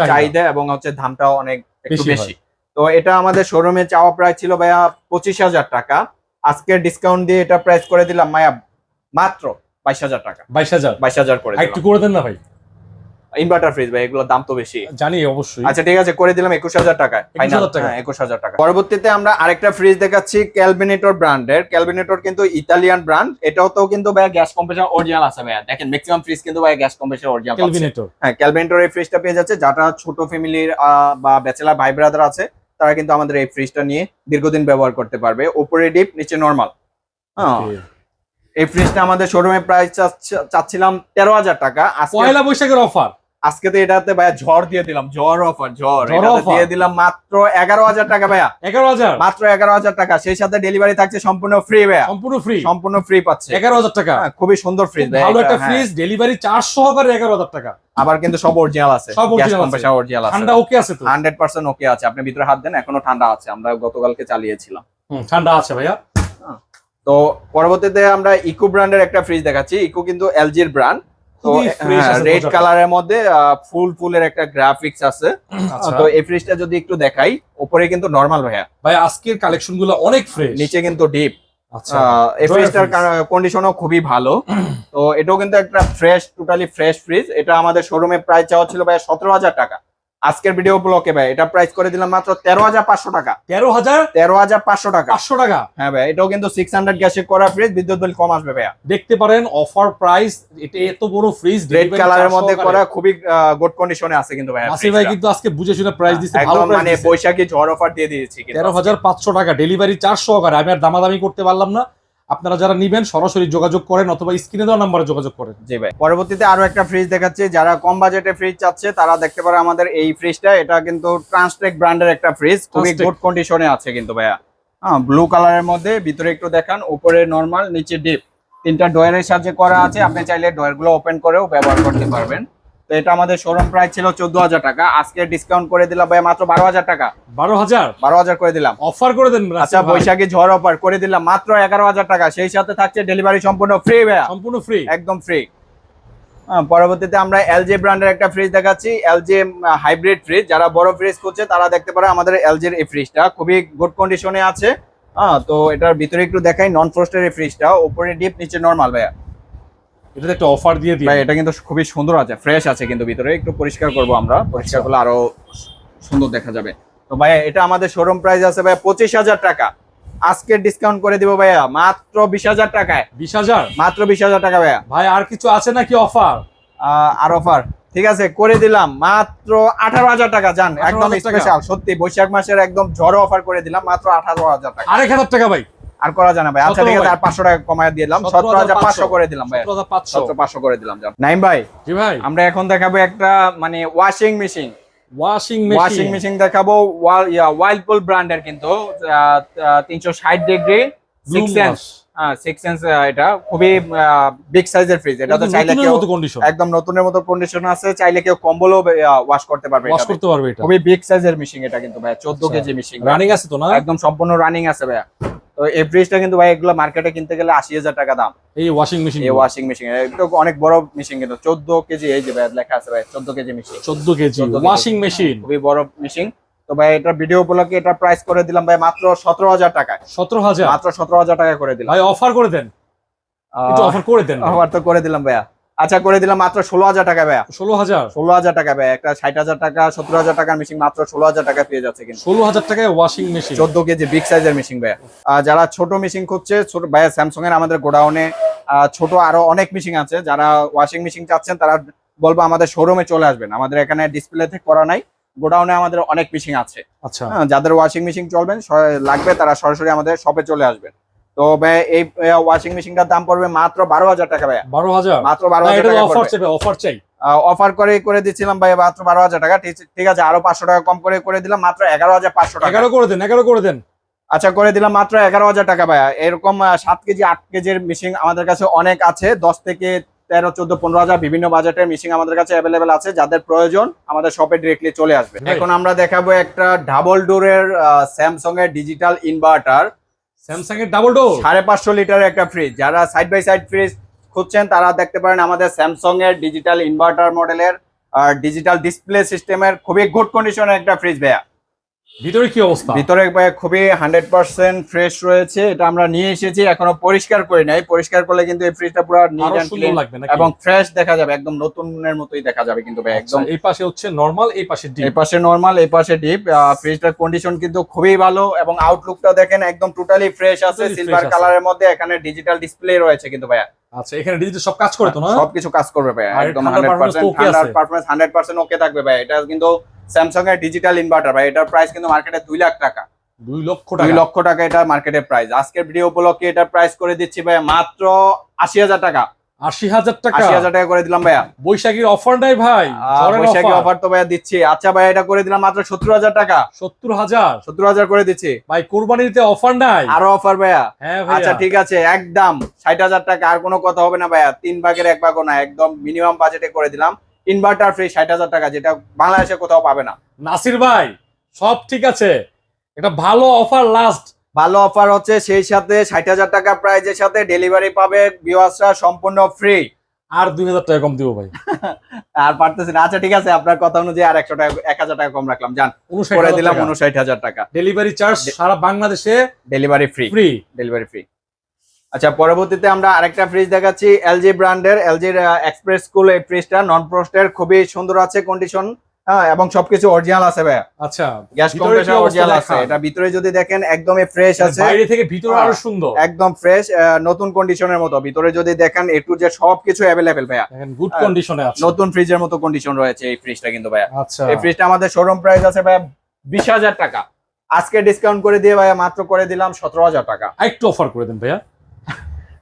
চাহিদা। এবং হচ্ছে দামটাও অনেক একটু বেশি তো এটা আমাদের শোরুমে চাওয়া প্রাইস ছিল ভাইয়া পঁচিশ হাজার টাকা। আজকে ডিসকাউন্ট দিয়ে এটা প্রাইস করে দিলাম মায়া মাত্র বাইশ হাজার টাকা। বাইশ হাজার? বাইশ হাজার করে একটু করে দেন না ভাই। ইনভার্টার ফ্রিজ ভাই এগুলোর দাম তো বেশি। জানি অবশ্যই। আচ্ছা ঠিক আছে করে দিলাম একুশ হাজার টাকা। একুশ হাজার টাকা। পরবর্তীতে আমরা আরেকটা ফ্রিজ দেখাচ্ছি ক্যালভিনেটর ব্র্যান্ডের। ক্যালভিনেটর কিন্তু ইতালিয়ান ব্র্যান্ড। এটাও তো কিন্তু ভাই গ্যাস কম্প্রেসার অরিজিনাল আছে ভাইয়া। দেখেন ম্যাক্সিমাম ফ্রিজ কিন্তু ভাই গ্যাস কম্প্রেসার অরিজিনাল ক্যালভিনেটর হ্যাঁ ক্যালভিনেটর এই ফ্রিজটা পেয়ে যাচ্ছে। যারা ছোট ফ্যামিলির বা ব্যাচেলার ভাই ব্রাদার আছে তারা কিন্তু আমাদের এই ফ্রিজটা নিয়ে দীর্ঘদিন ব্যবহার করতে পারবে। উপরে ডিপ নিচে নর্মাল হ্যাঁ. এই ফ্রিজটা আমাদের শোরুমে প্রাইস চাচ্ছিলাম তেরো হাজার টাকা। পয়লা বৈশাখের অফার আজকে তো এটাতে ভাইয়া ঝড় দিয়ে দিলাম ঝড় অফার ঝড়? দিয়ে দিলাম মাত্র এগারো হাজার টাকা ভাইয়া। এগারো হাজার? মাত্র এগারো হাজার টাকা। সেই সাথে ডেলিভারি থাকছে সম্পূর্ণ ফ্রি ভাইয়া। সম্পূর্ণ ফ্রি সম্পূর্ণ ফ্রি পাচ্ছে। এগারো হাজার টাকা। হ্যাঁ, খুবই সুন্দর ফ্রিজ ভালো একটা ফ্রিজ ডেলিভারি চার্জ সহকারে এগারো হাজার টাকা। আবার কিন্তু সব অরিজিনাল আছে। সব অরিজিনাল আছে। ঠান্ডা ওকে আছে তো? হান্ড্রেড পার্সেন্ট ওকে আছে। আপনি ভিতরে হাত দেন এখনও ঠান্ডা আছে। আমরা গতকালকে চালিয়েছিলাম। ঠান্ডা আছে ভাইয়া। তো পরবর্তীতে আমরা ইকো ব্র্যান্ডের একটা ফ্রিজ দেখাচ্ছি। ইকো কিন্তু এলজির ব্র্যান্ড তো আছে রেড কালারের মধ্যে ফুল ফুলের একটা গ্রাফিক্স আছে। আচ্ছা। তো এই ফ্রিজটা যদি একটু দেখাই উপরে কিন্তু নরমাল ভাইয়া। ভাই আজকের কালেকশনগুলো অনেক ফ্রেশ নিচে কিন্তু ডিপ আচ্ছা। এই ফ্রিজটার। কন্ডিশনও খুবই ভালো। তো এটাও কিন্তু একটা ফ্রেশ টোটালি ফ্রেশ ফ্রিজ এটা আমাদের শোরুমে প্রায় চাওয়া ছিল ভাই সতেরো হাজার টাকা। আজকের ভিডিও ব্লকে ভাই এটা প্রাইস করে দিলাম মাত্র তেরো হাজার পাঁচশো টাকা। তেরো হাজার তেরো হাজার পাঁচশো টাকা। পাঁচশো টাকা। হ্যাঁ ভাই এটাও কিন্তু সিক্স হান্ড্রেড গ্যাসে করা ফ্রিজ বিদ্যুৎ বিল কম আসবে ভাইয়া। দেখতে পারেন অফার প্রাইস এটা এত বড় ফ্রিজ রেড কালারের মধ্যে করা খুবই গুড কন্ডিশনে আছে কিন্তু ভাইয়া নাসির ভাই কিন্তু আজকে বুঝে শুনে প্রাইস দিচ্ছে ভালো মানে বৈশাখী ঝড় অফার দিয়ে দিয়েছি তেরো হাজার পাঁচশো টাকা ডেলিভারি চার্জ সহকারে। আমি আর দামাদামি করতে পারলাম না। আপনারা যারা নিবেন সরাসরি যোগাযোগ করেন অথবা স্ক্রিনে দেওয়া নাম্বারে যোগাযোগ করেন। জি ভাই। পরবর্তীতে আরও একটা ফ্রিজ দেখাচ্ছি। যারা কম বাজেটে ফ্রিজ চাচ্ছে তারা দেখতে পারে আমাদের এই ফ্রিজটা এটা কিন্তু ট্রান্সটেক ব্র্যান্ডের একটা ফ্রিজ খুবই। গুড কন্ডিশনে আছে কিন্তু ভাইয়া। হ্যাঁ ব্লু কালারের মধ্যে। ভিতরে একটু দেখান। উপরে নর্মাল নিচে ডিপ তিনটা ডয়ারের সাহায্যে করা আছে। আপনি চাইলে ডয়ারগুলো ওপেন করেও ব্যবহার করতে পারবেন। তো এটা আমাদের শোরুম প্রাইস ছিল চোদ্দ হাজার টাকা। আজকে ডিসকাউন্ট করে দিলাম ভাই মাত্র বারো হাজার টাকা। বারো হাজার? বারো হাজার করে দিলাম। অফার করে দেন আচ্ছা। বৈশাখী ঝড় অফার করে দিলাম মাত্র এগারো হাজার টাকা। সেই সাথে থাকছে ডেলিভারি সম্পূর্ণ ফ্রি ভাইয়া। সম্পূর্ণ ফ্রি একদম ফ্রি পরবর্তীতে আমরা এলজি ব্র্যান্ডের একটা ফ্রিজ দেখাচ্ছি। এলজি হাইব্রিড ফ্রিজ যারা বড় ফ্রিজ খুঁজছে তারা দেখতে পারে আমাদের এলজির এই ফ্রিজটা খুবই গুড কন্ডিশনে আছে। হ্যাঁ তো এটার ভিতরে একটু দেখাই। নন ফ্রস্টের এই ফ্রিজটা উপরে ডিপ নিচে নর্মাল ভাইয়া। এটাতে একটা অফার দিয়ে দিই ভাই এটা কিন্তু খুবই সুন্দর আছে ফ্রেশ আছে কিন্তু ভিতরে। একটু পরিষ্কার করব আমরা। পরিষ্কার করলে আরও সুন্দর দেখা যাবে। তো ভাইয়া এটা আমাদের শোরুম প্রাইস আছে ভাই পঁচিশ হাজার টাকা। আজকে ডিসকাউন্ট করে দিব ভাইয়া মাত্র বিশ হাজার টাকায়। বিশ হাজার? মাত্র বিশ হাজার টাকা ভাইয়া। ভাই আর কিছু আছে নাকি অফার আর অফার ঠিক আছে করে দিলাম। মাত্র আঠারো হাজার টাকা যান একদম স্পেশাল সত্যি। বৈশাখ মাসের একদম ঝড়ো অফার করে দিলাম মাত্র আঠারো হাজার টাকা। আরেক হাজার টাকা ভাই। আর করা জানা ভাই। আচ্ছা 17 ঠিক আছে আর পাঁচশো টাকা কমায় দিলাম। সতেরো হাজার পাঁচশো। করে দিলাম ভাই। সতেরো হাজার পাঁচশো। সতেরো পাঁচশো করে দিলাম নাইম ভাই। জি ভাই। আমরা এখন দেখাবো একটা মানে washing machine washing washing machine machine দেখাবো। ওয়াইলপুল ব্র্যান্ডের কিন্তু তিনশো ষাট degree six sense six sense এটা। খুবই বিগ সাইজের ফ্রিজ এটা তো চাইলে কেউ কন্ডিশন একদম নতুনের মতো কন্ডিশন আছে। চাইলে কেউ কম্বলও ওয়াশ করতে পারবে ওয়াশ করতে পারবে এটা। খুবই বিগ সাইজের মেশিন এটা কিন্তু ভাই। চোদ্দ আচ্ছা। কেজি মেশিন রানিং আছে তো না? একদম সম্পূর্ণ রানিং আছে ভাইয়া। তো এই ফ্রিজটা কিন্তু ভাই এগুলো মার্কেটে কিনতে গেলে আশি হাজার টাকা দাম। এই ওয়াশিং মেশিন এই ওয়াশিং মেশিন এটা অনেক বড় মেশিন কিন্তু চোদ্দ কেজি এই যে ভাই লেখা আছে ভাই চোদ্দ কেজি মেশিন চোদ্দ কেজি ওয়াশিং মেশিন খুবই বড় মেশিন তো ভাই এটা ভিডিও উপলক্ষে এটা প্রাইস করে দিলাম ভাই মাত্র সতেরো হাজার টাকায়। সতেরো হাজার? মাত্র সতেরো হাজার টাকা করে দিলাম। ভাই অফার করে দেন। অফার করে দেন অফার তো করে দিলাম ভাইয়া। আচ্ছা করে দিলাম মাত্র ষোলো হাজার টাকা ভাইয়া। ষোলো হাজার? ষোলো হাজার টাকা ভাই একটা ষাট হাজার টাকা সত্তর হাজার টাকার মেশিন মাত্র ষোলো হাজার টাকা পেয়ে যাচ্ছে কিন্তু। ষোলো হাজার টাকায় ওয়াশিং মেশিন চোদ্দ কেজি বিগ সাইজের মেশিন আর যারা ছোট মেশিন খুঁজছে ছোট ভাইয়া স্যামসং এর আমাদের গোডাউনে ছোট আরও অনেক মেশিন আছে। যারা ওয়াশিং মেশিন চাচ্ছেন তারা বলব আমাদের শোরুমে চলে আসবেন। আমাদের এখানে ডিসপ্লেতে করা নাই গোডাউনে আমাদের অনেক মেশিন আছে। আচ্ছা। হ্যাঁ, যাদের ওয়াশিং মেশিন চলবেন লাগবে তারা সরাসরি আমাদের শপে চলে আসবেন। তো ভাই এই ওয়াশিং মেশিনটার দাম পড়বে মাত্র বারো হাজার টাকা ভাইয়া। বারো হাজার? মাত্র বারো হাজার টাকা অফার। চাই। অফার করে করে দিচ্ছিলাম ভাই মাত্র বারো হাজার টাকা। ঠিক- ঠিক আছে আরও পাঁচশো টাকা কম করে করে দিলাম মাত্র এগারো হাজার পাঁচশো টাকা। এগারো করে দেন এগারো করে দেন। আচ্ছা করে দিলাম মাত্র এগারো হাজার টাকা ভাইয়া। এরকম সাত কেজি আট কেজির মেশিন আমাদের কাছে অনেক আছে। দশ থেকে তেরো চোদ্দ পনেরো হাজার বিভিন্ন বাজেটের মেশিন আমাদের কাছে অ্যাভেলেবেল আছে। যাদের প্রয়োজন আমাদের শপে ডিরেক্টলি চলে আসবে। এখন আমরা দেখাবো একটা ডাবল ডোরের স্যামসং এর ডিজিটাল ইনভার্টার স্যামসাং এর ডাবল ডোর সাড়ে পাঁচশো লিটারের একটা ফ্রিজ যারা সাইড বাই সাইড ফ্রিজ খুঁজছেন, তারা দেখতে পারেন আমাদের স্যামসং এর ডিজিটাল ইনভার্টার মডেলের আর ডিজিটাল ডিসপ্লে সিস্টেমের খুবই গুড কন্ডিশনের একটা ফ্রিজ ভাইয়া। ভিতরে কি অবস্থা? ভিতরে ভাইয়া খুবই হান্ড্রেড পার্সেন্ট ফ্রেশ রয়েছে এটা আমরা নিয়ে এসেছি এখনও পরিষ্কার করি নাই পরিষ্কার করলে কিন্তু এই ফ্রিজটা পুরো নিট অ্যান্ড লাগবে নাকি? এবং ফ্রেশ দেখা যাবে একদম নতুনের মতোই দেখা যাবে কিন্তু ভাই একদম একদম এই পাশে হচ্ছে নরমাল এই পাশে ডিপ এই পাশে নর্মাল এই পাশে ডিপ ফ্রিজটার কন্ডিশন কিন্তু খুবই ভালো এবং আউটলুকটা দেখেন একদম টোটালি ফ্রেশ আছে সিলভার। কালারের মধ্যে এখানে ডিজিটাল ডিসপ্লে রয়েছে কিন্তু ভাইয়া। আচ্ছা এখানে ডিজিটাল সব কাজ করে তো না? সবকিছু কাজ করবে ভাই একদম ঠান্ডার হান্ড্রেড performance তো percent okay hundred percent okay থাকবে ভাই। এটা কিন্তু স্যামসাং এর ডিজিটাল ইনভার্টার ভাই এটার প্রাইস কিন্তু মার্কেটে দুই লাখ টাকা। দুই লক্ষ দুই টাকা। লক্ষ টাকা এটা মার্কেটে প্রাইস আজকের ভিডিও উপলক্ষে এটার প্রাইস করে দিচ্ছি ভাই মাত্র আশি হাজার টাকা। আশি হাজার টাকা। আশি হাজার টাকা করে দিলাম ভাইয়া। বৈশাখীর অফার নাই ভাই। বৈশাখী অফার। তো ভাইয়া দিচ্ছি। আচ্ছা ভাই এটা করে দিলাম মাত্র সত্তর হাজার টাকা। সত্তর হাজার। সত্তর হাজার করে দিচ্ছি। ভাই কোরবানিতে অফার নাই। আরও অফার ভাইয়া। হ্যাঁ আচ্ছা ঠিক আছে একদম। ষাট হাজার টাকা আর কোনো কথা হবে না ভাইয়া। তিন ভাগের এক ভাগও না একদম মিনিমাম বাজেটে করে দিলাম। ইনভার্টার ফ্রি ষাট হাজার টাকা যেটা বাংলাদেশে কোথাও পাবে না। নাসির ভাই সব ঠিক আছে। এটা ভালো অফার লাস্ট ভালো অফার হচ্ছে সেই সাথে ষাট হাজার টাকা প্রাইজের সাথে ডেলিভারি পাবে ভিউয়ার্সরা সম্পূর্ণ ফ্রি আর দুই হাজার টাকা কম দিব ভাই। (laughs) আর পারতেছি না। আচ্ছা ঠিক আছে আপনার কথা অনুযায়ী আর একশো টাকা এক হাজার টাকা কম রাখলাম। যান করে দিলাম উনষাট হাজার টাকা। ডেলিভারি চার্জ সারা বাংলাদেশে delivery free free delivery free আচ্ছা পরবর্তীতে আমরা আরেকটা ফ্রিজ দেখাচ্ছি এলজি ব্র্যান্ডের এলজির এক্সপ্রেস কুল এই ফ্রিজটা নন ফ্রস্টের খুবই সুন্দর আছে কন্ডিশন হ্যাঁ এবং সবকিছু অরিজিনাল আছে ভাইয়া। আচ্ছা গ্যাস কম্প্রেসার অরিজিনাল আছে। এটা ভিতরে যদি দেখেন একদমই ফ্রেশ আছে। বাইরে থেকে ভিতরে আরও সুন্দর। একদম ফ্রেশ নতুন কন্ডিশনের মতো। ভিতরে যদি দেখেন এ টু যে সবকিছু অ্যাভেলেবেল ভাইয়া। দেখেন গুড হ্যাঁ, কন্ডিশনে আছে। নতুন ফ্রিজের মতো কন্ডিশন রয়েছে এই ফ্রিজটা কিন্তু ভাইয়া। আচ্ছা। এই ফ্রিজটা আমাদের শোরুম প্রাইস আছে ভাইয়া বিশ হাজার টাকা। আজকে ডিসকাউন্ট করে দিয়ে ভাইয়া মাত্র করে দিলাম সতেরো হাজার টাকা। একটু অফার করে দেন ভাইয়া।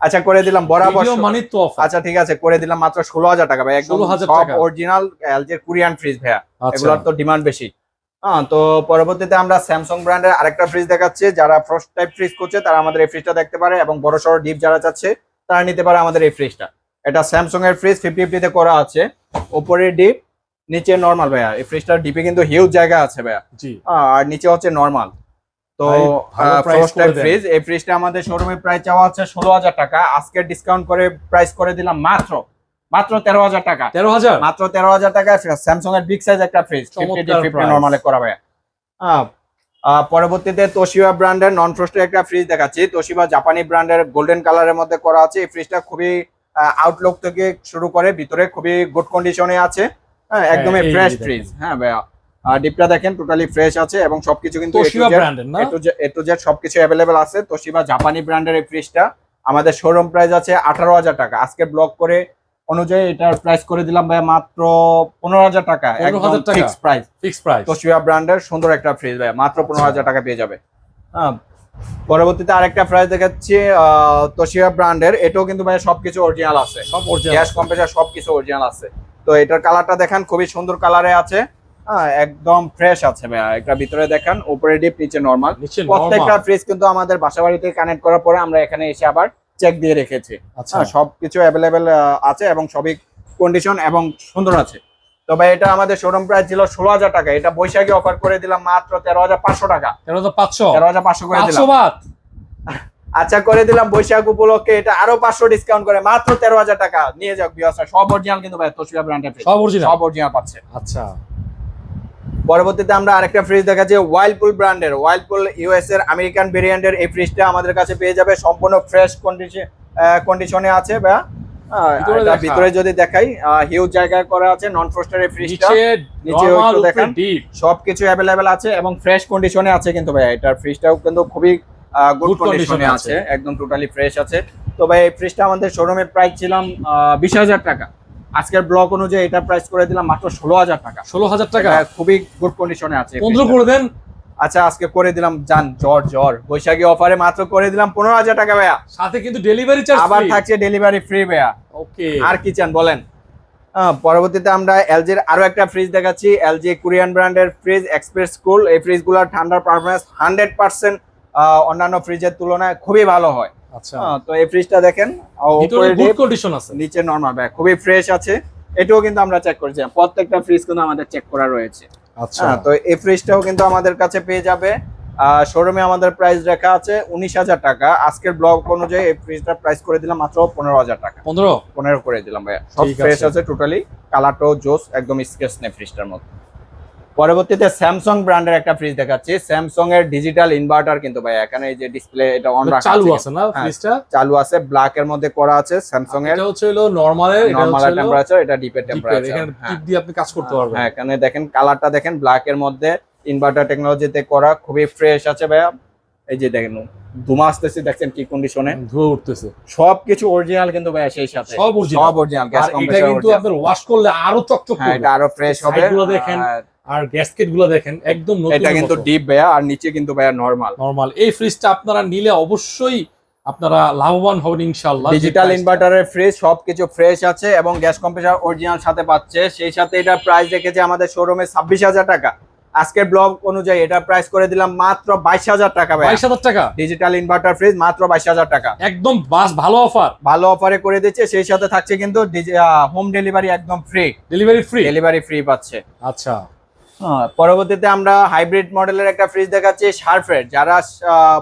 আচ্ছা করে দিলাম বরাবর মানে তো আচ্ছা ঠিক আছে করে দিলাম মাত্র ষোলো হাজার টাকা ভাই একদম 16,000 সব। অরিজিনাল এলজির কোরিয়ান ফ্রিজ ভাইয়া আচ্ছা। এগুলোর তো ডিমান্ড বেশি। হ্যাঁ তো পরবর্তীতে আমরা স্যামসাং ব্র্যান্ডের আরেকটা ফ্রিজ দেখাচ্ছি যারা ফ্রস্ট টাইপ ফ্রিজ করছে তারা আমাদের এই ফ্রিজটা দেখতে পারে এবং বড় সড়ো ডিপ যারা চাচ্ছে তারা নিতে পারে আমাদের এই ফ্রিজটা এটা স্যামসাং এর ফ্রিজ ফিফটি ফিফটিতে করা আছে উপরে ডিপ নিচে নর্মাল ভাইয়া। এই ফ্রিজটার ডিপে কিন্তু হিউজ জায়গা আছে ভাইয়া। আর নিচে হচ্ছে নর্মাল তো ফ্রস্ট। ফ্রিজ এই ফ্রিজটা আমাদের শোরুমে প্রাইস চাওয়া হচ্ছে ষোলো হাজার টাকা। আজকে ডিসকাউন্ট করে প্রাইস করে দিলাম মাত্র মাত্র তেরো হাজার টাকা। তেরো হাজার? মাত্র তেরো হাজার টাকায় স্যামসাং এর বিগ সাইজ একটা ফ্রিজ। নর্মালে করা ভাইয়া। আহ, আহ, পরবর্তীতে তোশিবা ব্র্যান্ডের নন ফ্রস্টের একটা ফ্রিজ দেখাচ্ছি। তোশিবা জাপানি ব্র্যান্ডের গোল্ডেন কালারের মধ্যে করা আছে। এই ফ্রিজটা খুবই আউটলুক থেকে শুরু করে ভিতরে খুবই গুড কন্ডিশনে আছে। হ্যাঁ একদমই ফ্রেশ ফ্রিজ হ্যাঁ ভাইয়া। ডিপটা দেখেন টোটালি ফ্রেশ আছে এবং সবকিছু কিন্তু A to তোশিবা Z ব্র্যান্ডের না? এ টু জেড সবকিছু অ্যাভেলেবেল আছে। তোশিবা জাপানি ব্র্যান্ডের এই ফ্রিজটা আমাদের শোরুম প্রাইস আছে আঠারো হাজার টাকা। আজকে ব্লক করে অনুযায়ী এটার প্রাইস করে দিলাম ভাই মাত্র পনেরো হাজার টাকা fix price fix price Toshiba ব্র্যান্ডের সুন্দর একটা ফ্রিজ ভাই মাত্র পনেরো আচ্ছা। হাজার টাকা পেয়ে যাবে। হ্যাঁ পরবর্তীতে আরেকটা প্রাইস দেখাচ্ছি তোশিবা ব্র্যান্ডের এটাও কিন্তু ভাই সবকিছু অরিজিনাল আছে। সব অরিজিনাল গ্যাস কম্প্রেসার সবকিছু অরিজিনাল আছে। তো এটার কালারটা দেখেন খুবই সুন্দর কালারে আছে। একদম ফ্রেশ আছে ভাইয়া। এটা ভিতরে দেখেন উপরে ডিপ নিচে নর্মাল প্রত্যেকটা ফ্রিজ কিন্তু আমাদের বাসা বাড়িতে কানেক্ট করার পরে আমরা এখানে এসে আবার চেক দিয়ে রেখেছি। আচ্ছা। হ্যাঁ সবকিছু অ্যাভেলেবেল আছে এবং সবই কন্ডিশন এবং সুন্দর আছে। তো ভাই এটা আমাদের শোরুম প্রাইস ছিল ষোলো হাজার টাকা। এটা বৈশাখী অফার করে দিলাম মাত্র তেরো হাজার পাঁচশো টাকা। তেরো হাজার পাঁচশো? তেরো হাজার পাঁচশো করে দিলাম। (laughs) আচ্ছা করে দিলাম বৈশাখ উপলক্ষে। এটা আরও পাঁচশো ডিসকাউন্ট করে। মাত্র তেরো হাজার টাকা। নিয়ে যাক বিয়াসা সব অরিজিনাল কিন্তু ভাই ব্র্যান্ডের সব অরিজিনাল সব অরিজিনাল পাচ্ছে। আচ্ছা। পরবর্তীতে আমরা আরেকটা ফ্রিজ দেখাচ্ছি ওয়াইল্ডপুল ব্র্যান্ডের ওয়াইল্ডপুল ইউএস এর আমেরিকান ভেরিয়েন্টের এই ফ্রিজটা আমাদের কাছে পেয়ে যাবে। সম্পূর্ণ ফ্রেশ কন্ডিশন কন্ডিশনে আছে বা ভিতরে যদি দেখাই হিউজ জায়গায় করা আছে নন ফ্রস্টার এই ফ্রিজটা নিচে একটু দেখেন। সবকিছু অ্যাভেলেবেল আছে এবং ফ্রেশ কন্ডিশনে আছে কিন্তু ভাই এটার ফ্রিজটাও কিন্তু খুবই গুড কন্ডিশনে আছে। আছে। একদম টোটালি ফ্রেশ আছে। তো ভাই এই ফ্রিজটা আমাদের শোরুমে প্রাইস ছিলাম বিশ হাজার টাকা। আজকের ব্লক অনুযায়ী এটা প্রাইস করে দিলাম মাত্র ষোলো হাজার টাকা। ষোলো হাজার টাকা? খুবই গুড কন্ডিশনে আছে পনেরো করে দেন। আচ্ছা আজকে করে দিলাম জান জ্বর জ্বর। বৈশাখী অফারে মাত্র করে দিলাম পনেরো হাজার টাকা ভাইয়া। সাথে কিন্তু ডেলিভারি চার্জ আবার থাকছে ডেলিভারি ফ্রি ভাইয়া। ওকে আর কি চান বলেন? পরবর্তীতে আমরা এলজির আরও একটা ফ্রিজ দেখাচ্ছি। এলজি কোরিয়ান ব্র্যান্ডের ফ্রিজ এক্সপ্রেস কুল এই ফ্রিজগুলার ঠান্ডার পারফরমেন্স হান্ড্রেড পার্সেন্ট অন্যান্য ফ্রিজের তুলনায় খুবই ভালো হয়। আচ্ছা। আহ, তো এই ফ্রিজটা দেখেন আহ, ভিতরে গুড কন্ডিশন আছে। নিচে নর্মাল ব্যাগ খুবই ফ্রেশ আছে। এটাও কিন্তু আমরা চেক করেছি। প্রত্যেকটা ফ্রিজ কিন্তু আমাদের চেক করা রয়েছে। আচ্ছা। হ্যাঁ তো এই ফ্রিজটাও কিন্তু আমাদের কাছে পেয়ে যাবে। শোরুমে আমাদের প্রাইস রেখা আছে উনিশ হাজার টাকা। আজকের ব্লগ অনুযায়ী এই ফ্রিজটার প্রাইস করে দিলাম মাত্র পনেরো হাজার টাকা। পনেরো? পনেরো করে দিলাম ভাইয়া। সব ফ্রেশ আছে। আছে টোটালি কালারটাও জোস একদম স্কেচ নেই ফ্রিজটার মধ্যে। পরবর্তীতে স্যামসাং ব্র্যান্ডের একটা ফ্রিজ দেখাচ্ছি। স্যামসাং এর ডিজিটাল ইনভার্টার কিন্তু ভাই এখানে এই যে ডিসপ্লে এটা অন রাখা চালু আছে। না হ্যাঁ, ফ্রিজটা চালু আছে ব্ল্যাক এর মধ্যে করা আছে স্যামসাং এর। এটা হচ্ছে হলো নরমালের এটা নরমাল টেম্পারেচার এটা ডিপের এর। টেম্পারেচার এখানে টিপ দিয়ে আপনি কাজ করতে পারবেন। হ্যাঁ এখানে দেখেন কালারটা দেখেন ব্ল্যাক এর মধ্যে ইনভার্টার টেকনোলজিতে করা খুবই ফ্রেশ আছে ভাইয়া। এই যে দেখেন ধুমা আসতেছে দেখছেন কি কন্ডিশনে ধুয়ে উঠতেছে। সবকিছু অরিজিনাল কিন্তু ভাইয়া সেই সাথে। সব original। সব অরিজিনাল গ্যাস আর এটা কিন্তু আপনার ওয়াশ করলে আরও চকচক হ্যাঁ করবে। এটা আরও ফ্রেশ হবে। দেখেন, আর গ্যাসকেটগুলো দেখেন একদম এটা কিন্তু ডিপ ভাইয়া আর নিচে কিন্তু ভাইয়া নরমাল নরমাল এই ফ্রিজটা আপনারা নিলে অবশ্যই আপনারা লাভবান হবেন ইনশাআল্লাহ ডিজিটাল ইনভার্টারের ফ্রিজ সবকিছু ফ্রেশ আছে এবং গ্যাস কম্প্রেসার অরিজিনাল সাথে পাচ্ছে। সেই সাথে এটার প্রাইস রেখেছে আমাদের শোরুমে ছাব্বিশ হাজার টাকা। আজকের ব্লগ অনুযায়ী এটার প্রাইস করে দিলাম মাত্র বাইশ হাজার টাকা বাইশ হাজার টাকা? ডিজিটাল ইনভার্টার ফ্রিজ মাত্র বাইশ হাজার টাকা। একদম বাস ভালো অফার ভালো অফারে করে দিচ্ছে সেই সাথে থাকছে কিন্তু হোম ডেলিভারি একদম free delivery free delivery free পাচ্ছে। আচ্ছা। পরবর্তীতে আমরা হাইব্রিড মডেলের একটা ফ্রিজ দেখাচ্ছি শার্পের যারা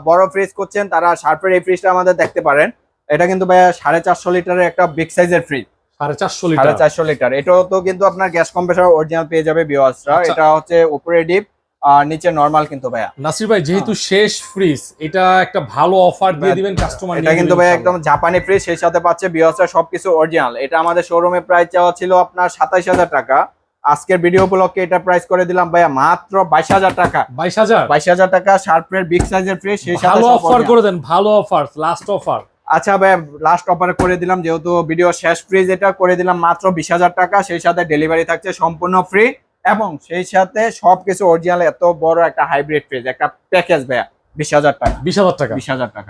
বড় ফ্রিজ করছেন তারা শার্পের এই ফ্রিজটা আমাদের দেখতে পারেন। এটা কিন্তু ভাইয়া সাড়ে চারশো লিটারের একটা বিগ সাইজের ফ্রিজ সাড়ে চারশো সাড়ে লিটার চারশো লিটার। এটাও তো কিন্তু আপনার গ্যাস কম্প্রেসার অরিজিনাল পেয়ে যাবে বিওয়াসরা আচ্ছা। এটা হচ্ছে উপরে ডিপ আর নিচে নর্মাল কিন্তু ভাইয়া। নাসির ভাই যেহেতু শেষ ফ্রিজ এটা একটা ভালো অফার দিয়ে দিবেন কাস্টমার এটা কিন্তু ভাই একদম জাপানি ফ্রিজ সেই সাথে পাচ্ছে বিওয়াসরা সবকিছু অরিজিনাল এটা আমাদের শোরুমে প্রাইস চাওয়া ছিল আপনার সাতাইশ হাজার টাকা। আজকের ভিডিও উপলক্ষে এটা প্রাইস করে দিলাম ভাইয়া মাত্র বাইশ হাজার টাকা। বাইশ হাজার? বাইশ হাজার টাকা শার্পের বিগ সাইজের ফ্রিজ সেই সাথে ভালো অফার করে দেন ভালো অফার লাস্ট অফার আচ্ছা ভাই লাস্ট অফার করে দিলাম যেহেতু ভিডিও শেষ ফ্রিজ এটা করে দিলাম মাত্র বিশ হাজার টাকা সেই সাথে ডেলিভারি থাকছে সম্পূর্ণ ফ্রি এবং সেই সাথে সবকিছু অরিজিনাল এত বড় একটা হাইব্রিড ফ্রিজ একটা প্যাকেজ ভাইয়া বিশ হাজার টাকা। বিশ হাজার টাকা। বিশ হাজার টাকা।